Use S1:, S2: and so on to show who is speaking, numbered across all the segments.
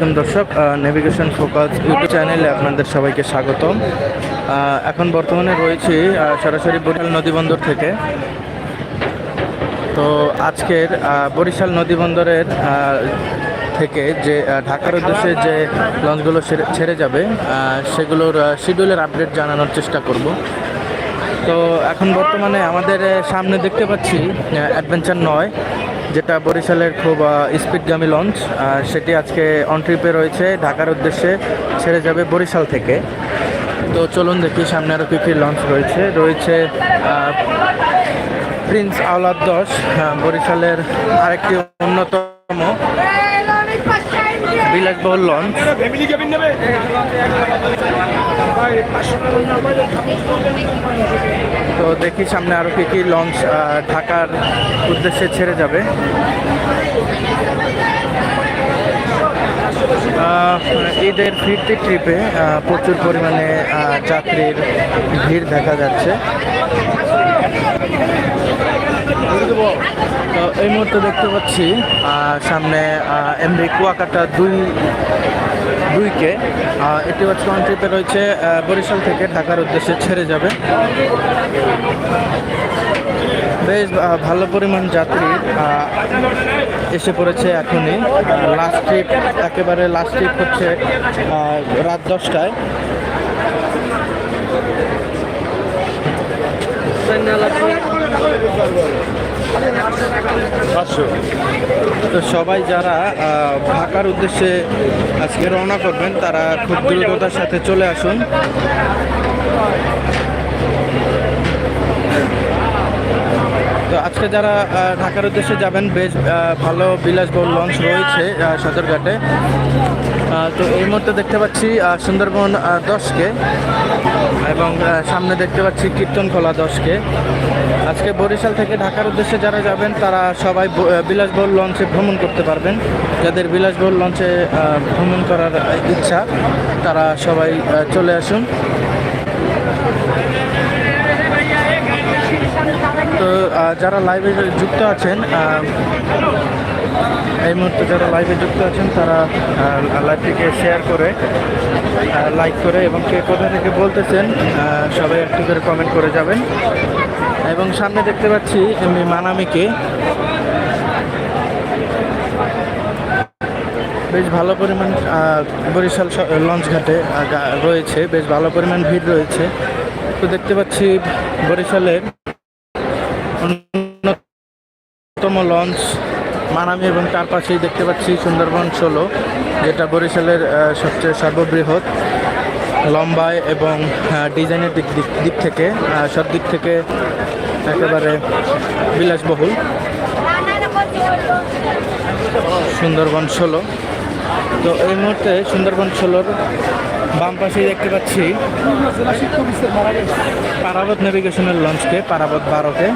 S1: দর্শক navigation focus YouTube চ্যানেলে আপনাদের সবাইকে স্বাগতম। এখন বর্তমানে রয়েছি সরাসরি বরিশাল নদীবন্দর থেকে। তো আজকের বরিশাল নদীবন্দরের থেকে যে ঢাকার উদ্দেশ্যে যে লঞ্চগুলো ছেড়ে যাবে সেগুলোর শিডিউলের আপডেট জানানোর চেষ্টা করব। তো এখন বর্তমানে আমাদের সামনে দেখতে পাচ্ছি অ্যাডভেঞ্চার নয় যেটা বরিশালের খুব স্পিডগামী লঞ্চ সেটি আজকে অন ট্রিপে রয়েছে। ঢাকার উদ্দেশ্যে ছেড়ে যাবে বরিশাল থেকে। তো চলুন দেখি, সামনে আরও কী কী লঞ্চ রয়েছে। রয়েছে প্রিন্স আওলাদ দশ বরিশালের আরেকটি অন্যতম বিলাসবহুল লঞ্চ তো দেখি সামনে আরও কী কী লঞ্চ ঢাকার উদ্দেশ্যে ছেড়ে যাবে। ঈদের ফিরতি ট্রিপে প্রচুর পরিমাণে যাত্রীর ভিড় দেখা যাচ্ছে। তো এই মুহূর্তে দেখতে পাচ্ছি সামনে এমভি কুয়াকাটা দুই, দুইকে। এটি হচ্ছে অন রয়েছে বরিশাল থেকে ঢাকার উদ্দেশ্যে ছেড়ে যাবে। বেশ ভালো পরিমাণ যাত্রী এসে পড়েছে এখনই। লাস্ট ট্রিপ একেবারে লাস্ট ট্রিপ হচ্ছে রাত দশটায়। তো সবাই যারা ঢাকার উদ্দেশ্যে আজকে রওনা করবেন তারা খুব দ্রুততার সাথে চলে আসুন। তো আজকে যারা ঢাকার উদ্দেশ্যে যাবেন, বেশ ভালো বিলাসবহুল লঞ্চ রয়েছে সদরঘাটে। তো এই মুহূর্তে দেখতে পাচ্ছি সুন্দরবন দশকে, এবং সামনে দেখতে পাচ্ছি কীর্তনখোলা দশকে। আজকে বরিশাল থেকে ঢাকার উদ্দেশ্যে যারা যাবেন, তারা সবাই বিলাসবহুল লঞ্চে ভ্রমণ করতে পারবেন। যাদের বিলাসবহুল লঞ্চে ভ্রমণ করার ইচ্ছা, তারা সবাই চলে আসুন। যারা লাইভে যুক্ত আছেন এই মুহূর্তে যারা লাইভে যুক্ত আছেন, তারা লাইভটিকে শেয়ার করে লাইক করে এবং কে কোথা থেকে বলতেছেন সবাই একটু করে কমেন্ট করে যাবেন। এবং সামনে দেখতে পাচ্ছি এমনি মানামিকে। বেশ ভালো পরিমাণ বরিশাল স- লঞ্চ ঘাটে গা- রয়েছে, বেশ ভালো পরিমাণ ভিড় রয়েছে। তো দেখতে পাচ্ছি বরিশালের অন্যতম লঞ্চ মানামি এবং তার পাশেই দেখতে পাচ্ছি সুন্দরবন ষোলো, যেটা বরিশালের সবচেয়ে সর্ববৃহৎ লম্বায় এবং ডিজাইনের দিক দিক দিক থেকে সব দিক থেকে একেবারে বিলাসবহুল। সুন্দরবন ষোলো। তো এই মুহূর্তে সুন্দরবন ষোলোর বাম পাশেই দেখতে পাচ্ছি পারাবত নেভিগেশনের লঞ্চকে পারাবত বারোকে।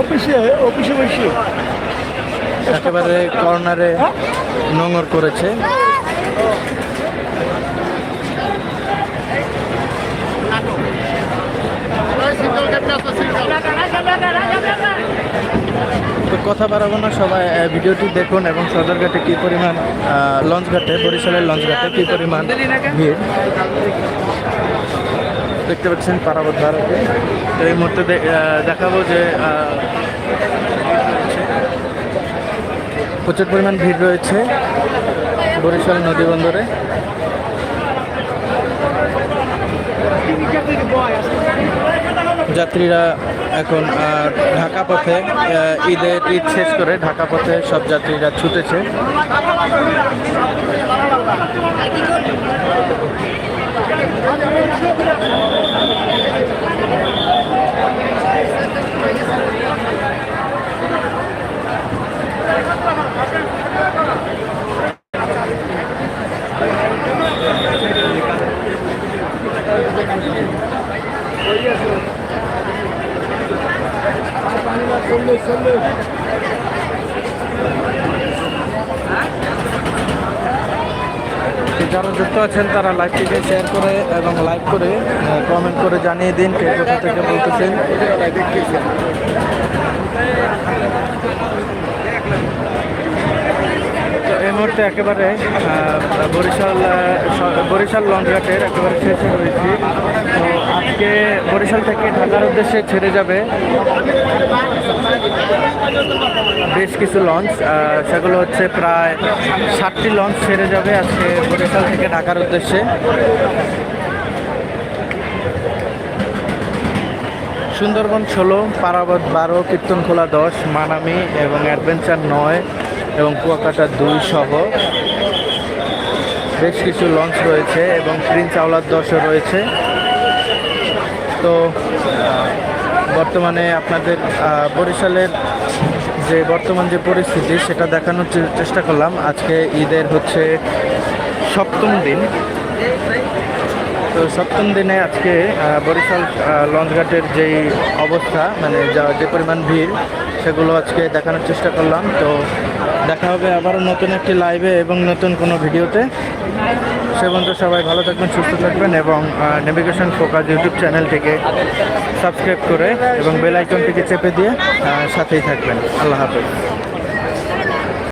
S2: অফিসে অফিসে বসে।
S1: একেবারে কর্নারে নোংর করেছে। তো কথা বাড়াবো না সবাই ভিডিওটি দেখুন এবং সদরঘাটে কী পরিমাণ লঞ্চ ঘাটে বরিশালের লঞ্চ ঘাটে কী পরিমাণ ভিড়। দেখতে পাচ্ছেন পারাবত ভারতে। তো এই মুহূর্তে দেখাবো যে প্রচুর পরিমাণ ভিড় রয়েছে বরিশাল নদী বন্দরে। যাত্রীরা এখন ঢাকা পথে ঈদের ঈদ শেষ করে ঢাকা পথে সব যাত্রীরা ছুটেছে। Salud, salud. যারা যুক্ত আছেন, তারা লাইভটিকে শেয়ার করে এবং লাইভ করে কমেন্ট করে জানিয়ে দিন, কে কোথা থেকে বলতেছেন। এই মুহূর্তে একেবারে বরিশাল বরিশাল লঞ্চঘাটের একেবারে শেষে রয়েছি। আজকে বরিশাল থেকে ঢাকার উদ্দেশ্যে ছেড়ে যাবে, বেশ কিছু লঞ্চ সেগুলো হচ্ছে প্রায় ষাটটি লঞ্চ ছেড়ে যাবে আজকে বরিশাল থেকে ঢাকার উদ্দেশ্যে। সুন্দরবন ষোলো, পারাবত বারো, কীর্তনখোলা দশ, মানামি এবং অ্যাডভেঞ্চার নয় এবং কুয়াকাটা দুই সহ বেশ কিছু লঞ্চ রয়েছে এবং প্রিন্স আওলাদ দশও রয়েছে। তো বর্তমানে আপনাদের বরিশালের যে বর্তমান যে পরিস্থিতি, সেটা দেখানোর চেষ্টা করলাম। আজকে ঈদের হচ্ছে সপ্তম দিন। তো সপ্তম দিনে আজকে বরিশাল লঞ্চঘাটের যেই অবস্থা মানে যা, যে পরিমাণ ভিড়, সেগুলো আজকে দেখানোর চেষ্টা করলাম। তো দেখা হবে আবারও নতুন একটি লাইভে এবং নতুন কোনো ভিডিওতে। সে পর্যন্ত সবাই ভালো থাকবেন, সুস্থ থাকবেন এবং নেভিগেশন ফোকাস ইউটিউব চ্যানেলটিকে সাবস্ক্রাইব করে এবং বেল আইকনটিকে চেপে দিয়ে সাথেই থাকবেন। আল্লাহ হাফেজ।